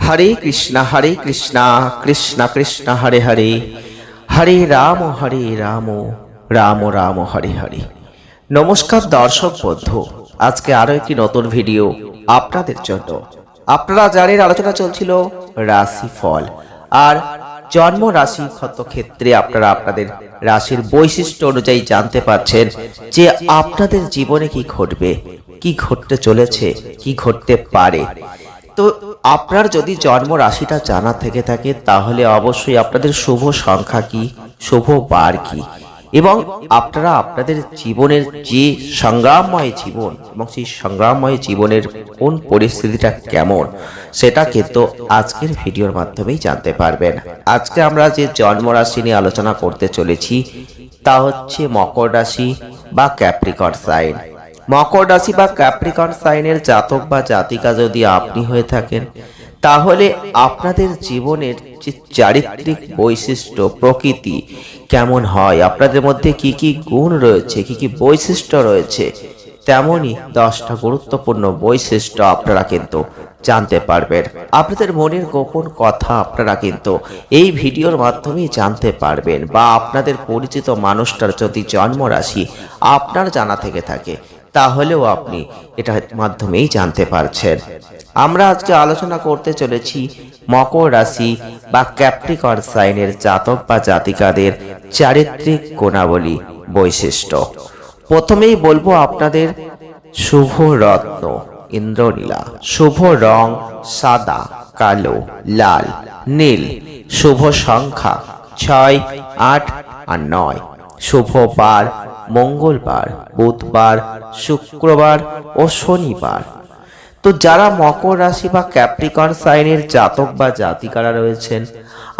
হরে কৃষ্ণ হরে কৃষ্ণ কৃষ্ণ কৃষ্ণ হরে হরে হরে রাম হরে রাম রাম রাম হরে হরে নমস্কার দর্শক বন্ধু, আজকে আরও একটি নতুন ভিডিও আপনাদের জন্য। আপনারা জানেন আলোচনা চলছিল রাশি ফল আর জন্ম রাশি ক্ষত ক্ষেত্রে আপনারা আপনাদের রাশির বৈশিষ্ট্য অনুযায়ী জানতে পারছেন যে আপনাদের জীবনে কি ঘটবে, কি ঘটতে চলেছে, কি ঘটতে পারে। তো আপনার যদি জন্ম রাশিটা জানা থেকে থাকে, তাহলে অবশ্যই আপনাদের শুভ সংখ্যা কি, শুভ বার কি। এবং আপনারা আপনাদের জীবনের যে সংগ্রামময় জীবন এবং সেই সংগ্রামময় জীবনের কোন পরিস্থিতিটা কেমন, সেটা কিন্তু আজকের ভিডিওর মাধ্যমেই জানতে পারবেন। আজকে আমরা যে জন্মরাশি নিয়ে আলোচনা করতে চলেছি, তা হচ্ছে মকর রাশি বা ক্যাপ্রিকর সাইন। মকর রাশি বা ক্যাপ্রিকন সাইনের জাতক বা জাতিকা যদি আপনি হয়ে থাকেন, তাহলে আপনাদের জীবনের যে চারিত্রিক বৈশিষ্ট্য, প্রকৃতি কেমন হয়? আপনাদের মধ্যে কি কি গুণ রয়েছে? কি কি বৈশিষ্ট্য রয়েছে? তেমনই দশটা গুরুত্বপূর্ণ বৈশিষ্ট্য আপনারা কিন্তু জানতে পারবেন। আপনাদের মনের গোপন কথা আপনারা কিন্তু এই ভিডিওর মাধ্যমেই জানতে পারবেন বা আপনাদের পরিচিত মানুষটার যদি জন্ম রাশি আপনার জানা থেকে থাকে, তাহলেও আপনি এটার মাধ্যমেই জানতে পারছেন। আমরা আজকে আলোচনা করতে চলেছি মকর রাশি বা ক্যাপ্রিকর সাইনের জাতক বা জাতিকাদের চারিত্রিক গুণাবলী বৈশিষ্ট্য। প্রথমেই বলব আপনাদের শুভ রত্ন ইন্দ্রনীলা। শুভ রং সাদা, কালো, লাল, নীল। শুভ সংখ্যা ছয়, আট আর নয়। শুভ বার মঙ্গলবার, বুধবার, শুক্রবার ও শনিবার। তো যারা মকর রাশি বা ক্যাপ্রিকন সাইনের জাতক বা জাতিকারা রয়েছেন,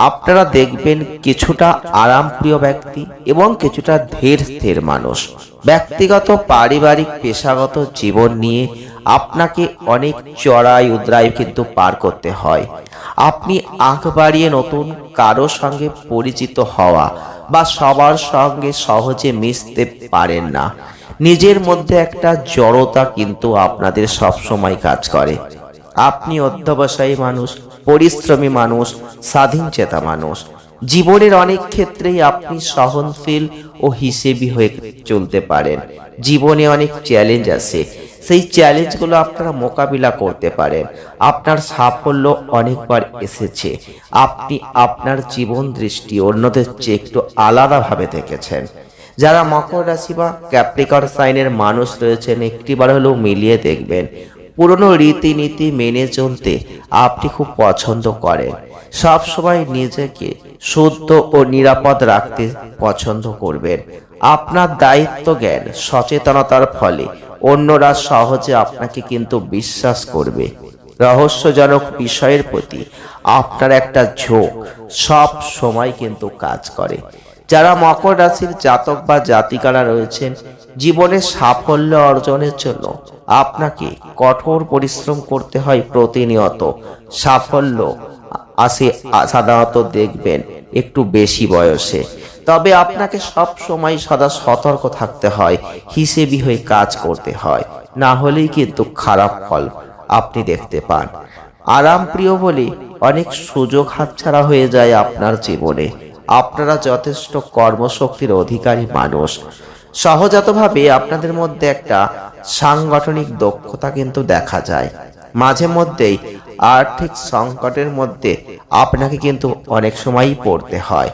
আপনারা দেখবেন কিছুটা আরামপ্রিয় ব্যক্তি এবং কিছুটা ধীর স্থির মানুষ। ব্যক্তিগত, পারিবারিক, পেশাগত জীবন নিয়ে আপনাকে অনেক চড়াই উদ্রাই কিন্তু পার করতে হয়। আপনি আঁক বাড়িয়ে নতুন কারও সঙ্গে পরিচিত হওয়া বা সবার সঙ্গে সহজে মিশতে পারেন না। নিজের মধ্যে একটা জড়তা কিন্তু আপনাদের সবসময় কাজ করে। আপনি অধ্যবসায়ী মানুষ, পরিশ্রমী মানুষ, স্বাধীন চেতা মানুষ। জীবনের অনেক ক্ষেত্রেই আপনি সহনশীল ও হিসেবি হয়ে চলতে পারেন। জীবনে অনেক চ্যালেঞ্জ আছে। সেই চ্যালেঞ্জগুলো আপনারা মোকাবিলা করতে পারেন। আপনার সাফল্য অনেকবার এসেছে। আপনি আপনার জীবন দৃষ্টি অন্যদের চেয়ে একটু আলাদাভাবে দেখেছেন। যারা মকর রাশি বা ক্যাপ্রিকর সাইনের মানুষ রয়েছেন, একটিবার হলেও মিলিয়ে দেখবেন। পুরনো রীতিনীতি মেনে চলতে আপনি খুব পছন্দ করেন। সব সময় নিজেকে শুদ্ধ ও নিরাপদ রাখতে পছন্দ করবেন। আপনার দায়িত্ব জ্ঞান, সচেতনতার ফলে অন্যরা সহজে আপনাকে কিন্তু বিশ্বাস করবে। রহস্যজনক বিষয়ের প্রতি আপনার একটা ঝোঁক সব সময় কিন্তু কাজ করে। যারা মকর রাশির জাতক বা জাতিকারা রয়েছেন জীবনে সাফল্য অর্জনের জন্য আপনাকে কঠোর পরিশ্রম করতে হয় প্রতিনিয়ত। সাফল্য আসে, সাধারণত দেখবেন একটু বেশি বয়সে। তবে আপনাকে সব সময় সদা সতর্ক থাকতে হয়, হিসেবি হয়ে কাজ করতে হয়। না হলেই কিন্তু খারাপ ফল আপনি দেখতে পান। আরাম প্রিয় বলে অনেক সুযোগ হাতছাড়া হয়ে যায় আপনার জীবনে। আপনারা যথেষ্ট কর্মশক্তির অধিকারী মানুষ। সহজাতভাবে আপনাদের মধ্যে একটা সাংগঠনিক দক্ষতা কিন্তু দেখা যায়। মাঝে মধ্যেই আর্থিক সংকটের মধ্যে আপনাকে কিন্তু অনেক সময়ই পড়তে হয়।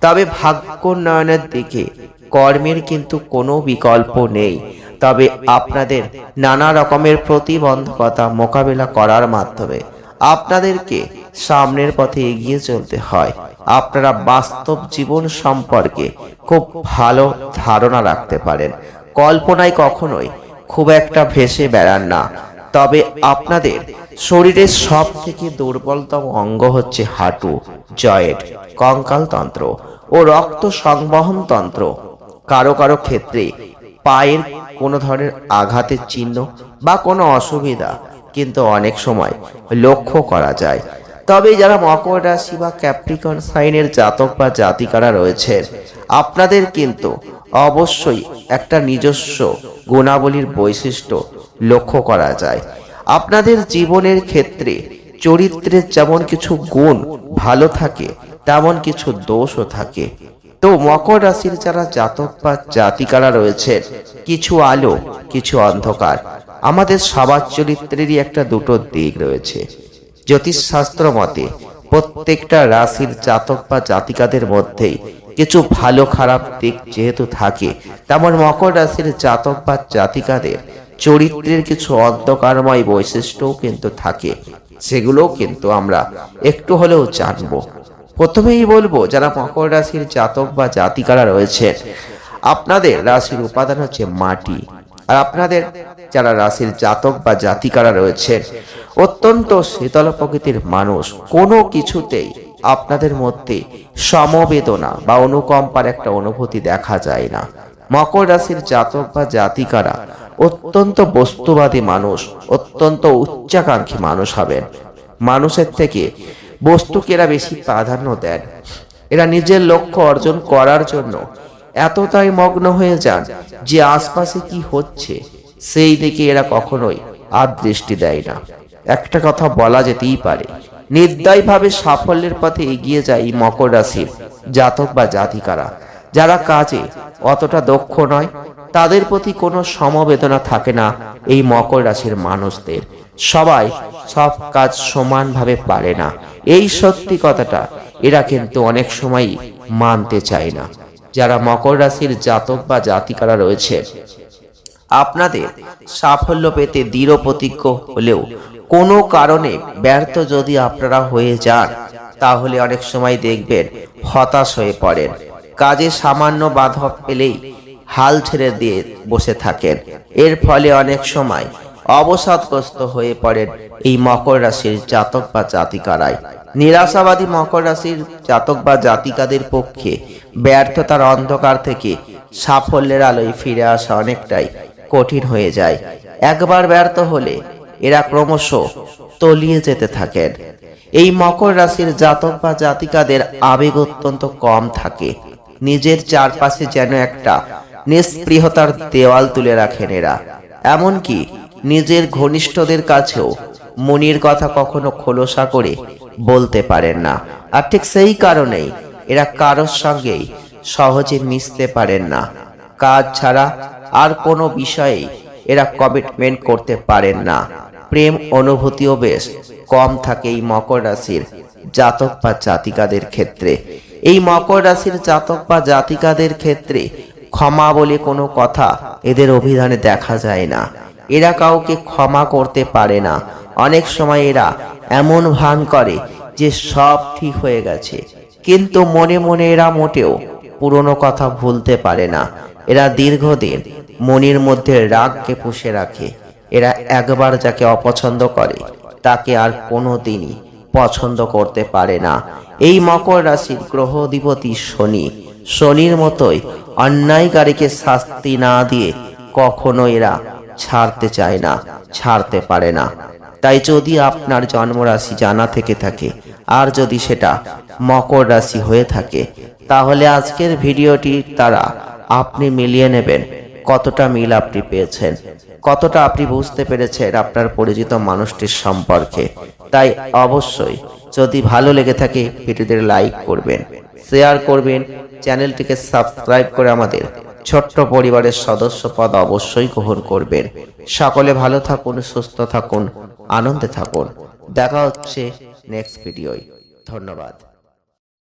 তবে ভাগ্য উন্নয়নের দিকে কর্মের কিন্তু কোনো বিকল্প নেই। তবে আপনাদের নানা রকমের প্রতিবন্ধকতা মোকাবেলা করার মাধ্যমে আপনাদেরকে সামনের পথে এগিয়ে চলতে হয়। আপনারা বাস্তব জীবন সম্পর্কে খুব ভালো ধারণা রাখতে পারেন। কল্পনায় কখনোই খুব একটা ভেসে বেড়ান না। তবে আপনাদের শরীরের সব থেকে দুর্বলতম অঙ্গ হচ্ছে হাঁটু, জয়েন্ট, কঙ্কাল তন্ত্র ও রক্ত সংবহন তন্ত্র। কারও কারও ক্ষেত্রে পায়ের কোনো ধরনের আঘাতের চিহ্ন বা কোনো অসুবিধা কিন্তু অনেক সময় লক্ষ্য করা যায়। তবে যারা মকর রাশি বা ক্যাপ্রিকন সাইনের জাতক বা জাতিকারা রয়েছেন আপনাদের কিন্তু অবশ্যই একটা নিজস্ব গুণাবলীর বৈশিষ্ট্য লক্ষ্য করা যায়। আপনাদের জীবনের ক্ষেত্রে চরিত্রের যেমন কিছু গুণ ভালো থাকে, তেমন কিছু দোষও থাকে। তো মকর রাশির যারা জাতক বা জাতিকারা রয়েছেন কিছু আলো, কিছু অন্ধকার আমাদের সবার চরিত্রেরই একটা দুটো দিক রয়েছে। জ্যোতিষশাস্ত্র মতে, প্রত্যেকটা রাশির জাতক বা জাতিকাদের মধ্যেই কিছু ভালো খারাপ দিক যেহেতু থাকে, তেমন মকর রাশির জাতক বা জাতিকাদের চরিত্রের কিছু অন্ধকারময় বৈশিষ্ট্যও কিন্তু থাকে। সেগুলোও কিন্তু আমরা একটু হলেও জানব। প্রথমেই বলব, যারা মকর রাশির জাতক বা জাতিকারা রয়েছেন, আপনাদের রাশির উপাদান হচ্ছে মাটি। আর আপনাদের যারা রাশির জাতক বা জাতিকারা রয়েছেন অত্যন্ত শীতল প্রকৃতির মানুষ, কোনো কিছুতেই আপনাদের মধ্যে সমবেদনা বা অনুকম্পার একটা অনুভূতি দেখা যায় না। মকর রাশির জাতক বা জাতিকারা অত্যন্ত বস্তুবাদী মানুষ, অত্যন্ত উচ্চাকাঙ্ক্ষী মানুষ হবেন। মানুষের থেকে বস্তুকে এরা বেশি প্রাধান্য দেন। এরা নিজের লক্ষ্য অর্জন করার জন্য এতটাই মগ্ন হয়ে যান যে আশপাশে কি হচ্ছে সেই দিকে এরা কখনোই আর দৃষ্টি দেয় না। একটা কথা বলা যেতেই পারে, নির্দয়ভাবে সাফল্যের পথে এগিয়ে যায় মকর রাশির জাতক বা জাতিকারা। যারা কাজে অতটা দক্ষ নয়, তাদের প্রতি কোনো সমবেদনা থাকে না এই মকর রাশির মানুষদের। সবাই সব কাজ সমানভাবে পারে না। এই সত্যি কথাটা এরা কিন্তু অনেক সময়ই মানতে চায় না। যারা মকর রাশির জাতক বা জাতিকারা রয়েছে আপনাদের সাফল্য পেতে দৃঢ় প্রতিজ্ঞ হলেও কোনো কারণে ব্যর্থ যদি আপনারা হয়ে যান, তাহলে অনেক সময় দেখবেন হতাশ হয়ে পড়েন। কাজে সামান্য বাধা পেলেই হাল ছেড়ে দিয়ে বসে থাকেন। এর ফলে অনেক সময় অবসাদগ্রস্ত হয়ে পড়েন এই মকর রাশির জাতক বা জাতিকারাই। নিরাশাবাদী মকর রাশির জাতক বা জাতিকাদের পক্ষে ব্যর্থতার অন্ধকার থেকে সাফল্যের আলোয় ফিরে আসা অনেকটাই কঠিন হয়ে যায়। একবার ব্যর্থ হলে এরা ক্রমশ তলিয়ে যেতে থাকেন। এই মকর রাশির জাতক বা জাতিকাদের আবেগ অত্যন্ত কম থাকে। নিজের চারপাশে যেন একটা নিস্পৃহতার দেওয়াল তুলে রাখেন এরা। এমনকি নিজের ঘনিষ্ঠদের কাছেও মনির কথা কখনো খোলসা করে বলতে পারেন না। আর ঠিক সেই কারণেই এরা কারোর সঙ্গেই সহজে মিশতে পারেন না। কাজ ছাড়া আর কোনো বিষয়ে এরা কমিটমেন্ট করতে পারেন না। প্রেম অনুভূতিও বেশ কম থাকে এই মকর রাশির জাতক বা জাতিকাদের ক্ষেত্রে। এই মকর রাশির জাতক বা জাতিকাদের ক্ষেত্রে ক্ষমা বলে কোনো কথা এদের অভিধানে দেখা যায় না। এরা কাউকে ক্ষমা করতে পারে না। অনেক সময় এরা এমন ভান করে যে সব ঠিক হয়ে গেছে। কিন্তু মনে মনে এরা মোটেও পুরনো কথা ভুলতে পারে না। এরা দীর্ঘদিন মনের মধ্যে রাগকে পুষে রাখে। এরা একবার যাকে অপছন্দ করে, তাকে আর কোনো দিনই পছন্দ করতে পারে না। এই মকর রাশির গ্রহ অধিপতি শনি। শনির মতোই অন্যায়কারীকে শাস্তি না দিয়ে কখনো এরা ছাড়তে চায় না, ছাড়তে পারে না। তাই যদি আপনার জন্মরাশি জানা থেকে থাকে, আর যদি সেটা মকর রাশি হয়ে থাকে, তাহলে আজকের ভিডিওটি দ্বারা আপনি মিলিয়ে নেবেন। কতটা মিল আপনি পেয়েছেন? কতটা আপনি বুঝতে পেরেছেন আপনার পরিচিত মানুষটির সম্পর্কে? তাই অবশ্যই যদি ভালো লেগে থাকে ভিডিওতে লাইক করবেন, শেয়ার করবেন, চ্যানেলটিকে সাবস্ক্রাইব করে আমাদের ছোট্ট পরিবারের সদস্য পদ অবশ্যই গ্রহণ করবেন। সকলে ভালো থাকুন, সুস্থ থাকুন, আনন্দে থাকুন। দেখা হচ্ছে নেক্সট ভিডিওয় ধন্যবাদ।